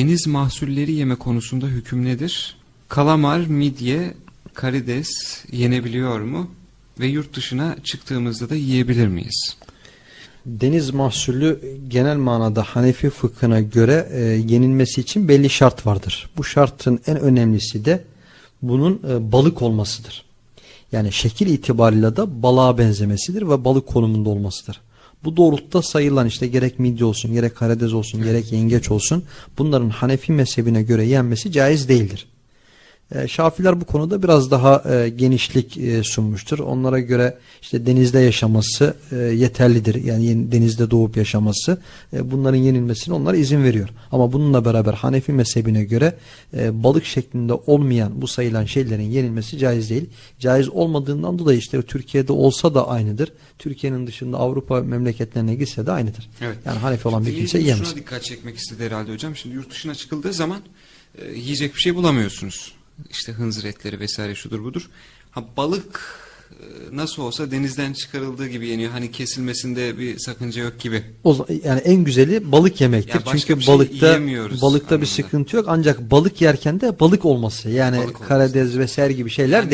deniz mahsulleri yeme konusunda hüküm nedir? Kalamar, midye, karides yenebiliyor mu? Ve yurt dışına çıktığımızda da yiyebilir miyiz? Deniz mahsulü genel manada Hanefi fıkhına göre e, yenilmesi için belli şart vardır. Bu şartın en önemlisi de bunun e, balık olmasıdır. Yani şekil itibariyle de balığa benzemesidir ve balık konumunda olmasıdır. Bu doğrultuda sayılan işte gerek midye olsun, gerek karides olsun, gerek yengeç olsun bunların Hanefi mezhebine göre yenmesi caiz değildir. E, Şafiler bu konuda biraz daha e, genişlik e, sunmuştur. Onlara göre işte denizde yaşaması yeterlidir. Yani denizde doğup yaşaması bunların yenilmesine onlar izin veriyor. Ama bununla beraber Hanefi mezhebine göre balık şeklinde olmayan bu sayılan şeylerin yenilmesi caiz değil. Caiz olmadığından dolayı işte Türkiye'de olsa da aynıdır. Türkiye'nin dışında Avrupa memleketlerine gitse de aynıdır. Evet. Yani Hanefi olan bir kimse şuna yiyemez. dikkat çekmek istedi herhalde hocam. Şimdi yurt dışına çıkıldığı zaman yiyecek bir şey bulamıyorsunuz. İşte hınzır etleri vesaire şudur budur. Ha balık e, nasıl olsa denizden çıkarıldığı gibi yeniyor. Hani kesilmesinde bir sakınca yok gibi. O yani en güzeli balık yemektir. Ya başka Çünkü bir şey balıkta balıkta bir anlamında. sıkıntı yok. Ancak balık yerken de balık olması. Yani Balık olması. karides vesaire gibi şeyler Yani